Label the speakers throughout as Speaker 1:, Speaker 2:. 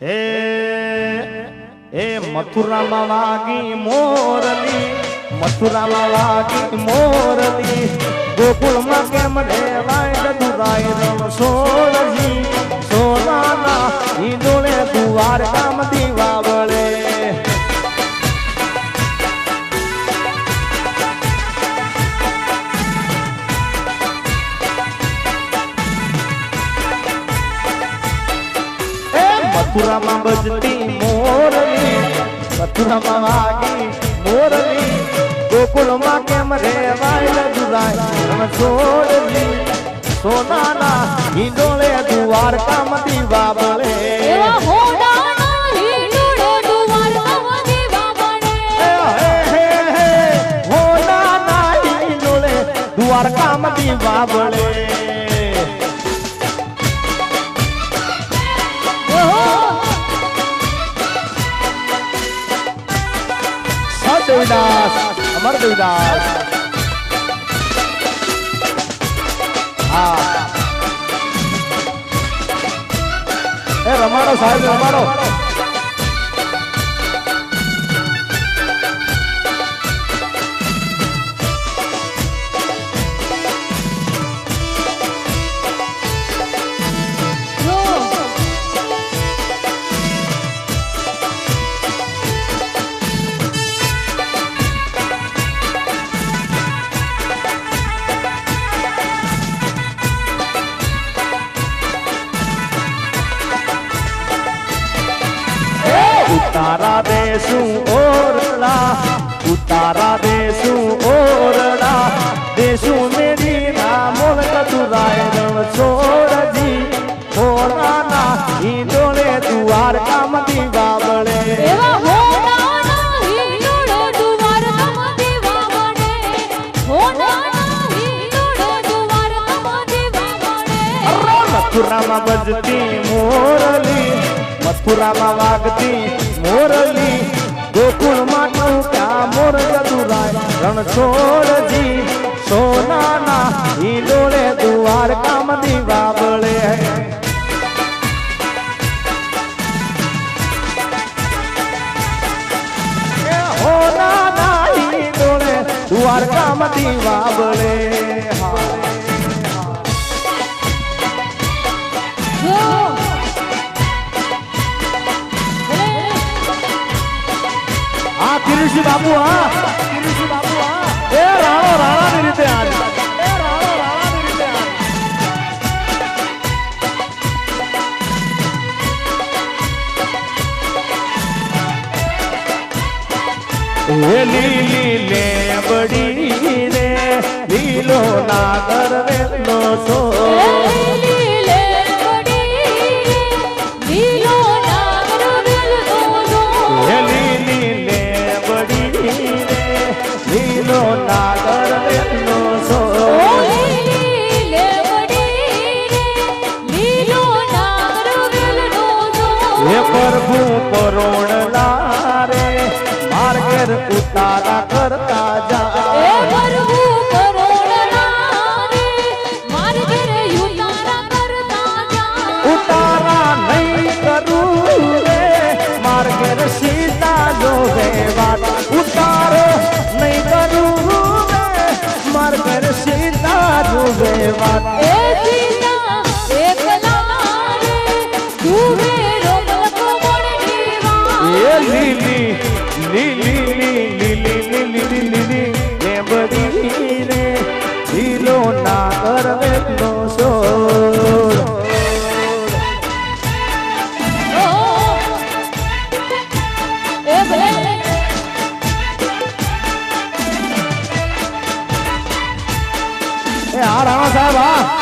Speaker 1: હે એ મથુરામાં વાગી મોરલી મથુરામાં વાગી મોરલી ગોકુળમાં કેમ રેવાય દુરાય રમ મથુરામાં બજતી મોરલી મથુરામાં વાગી મોરલી ગોકુળમાં કેમ રેવાય દુરાય રમ સોળજી સોનાના ઈંડોળે દ્વારકામ દીવા વળે
Speaker 2: એવા હોડાના હિંડોળે દ્વારકામાં દીવા બળે.
Speaker 1: દ્વારકામાં દીવા બળે દેવીદાસ અમર દેવીદાસ હા. એ રમાડો સાહેબ રમાડો. દેશું ઓરડા ઉતારા દેશું ઓરડા દેશું મેરી નામોલ કતુરાય રણ છોડજી હોરાના ઈંડોળે દ્વારકામ દીવા બળે
Speaker 2: એવા હિંડોળે દ્વારકામાં દીવા બળે. બળે.
Speaker 1: મથુરામાં બજતી મોરલી મથુરામાં વાગતી મોરલી ગોકુળ માટું ક્યાં મોર યદુરાય રણછોડજી સોનાના ઈ દુવાર દ્વારકામાં દીવા બળે कृष्ण बाबू हाँ। राणा राणा
Speaker 2: मेरी ले बड़ी रे नीलो नागर वेलो सो।
Speaker 1: હે પ્રભુ પરોણલા રે માર્ગેર ઉતારા કરતા
Speaker 2: એ
Speaker 1: જા
Speaker 2: પ્રભુ કરુણા રે, મારે ઘરે ઉતારા કરતા જા.
Speaker 1: ઉતારા નહીં કરું રે માર્ગેર સીતા જોવે વાત ઉતારો નહીં કરું રે માર્ગેર સીતા જોવે વાત ए आ हूँ साहब आ।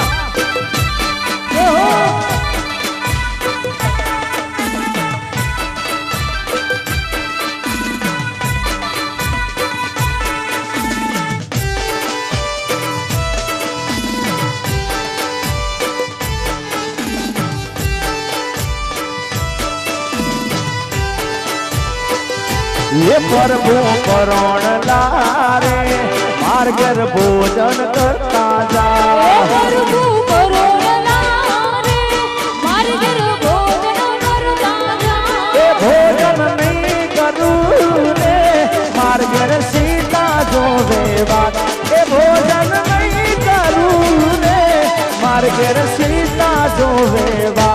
Speaker 1: ये प्रभु करण लारे हर घर भोजन करता जा। भोजन
Speaker 2: नहीं करू रे हर सीता जो बात भोजन नहीं करू रे हर सीता जो
Speaker 1: बात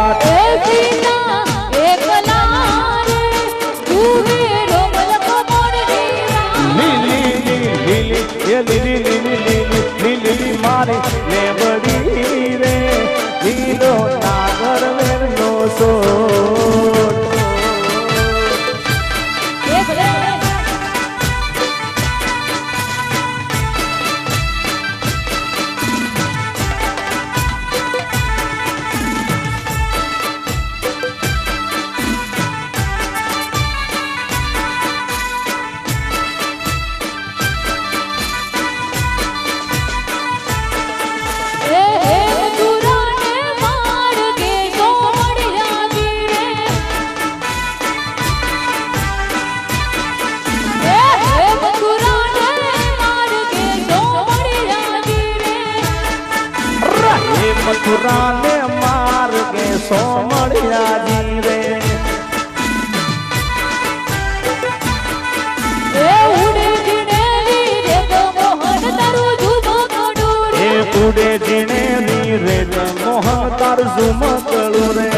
Speaker 1: મથુરાને માર્ગે
Speaker 2: સોમળિયાજી રે
Speaker 1: ઉડે જીણે ની રે મોહન તાર ઝુમ કળું
Speaker 2: રે.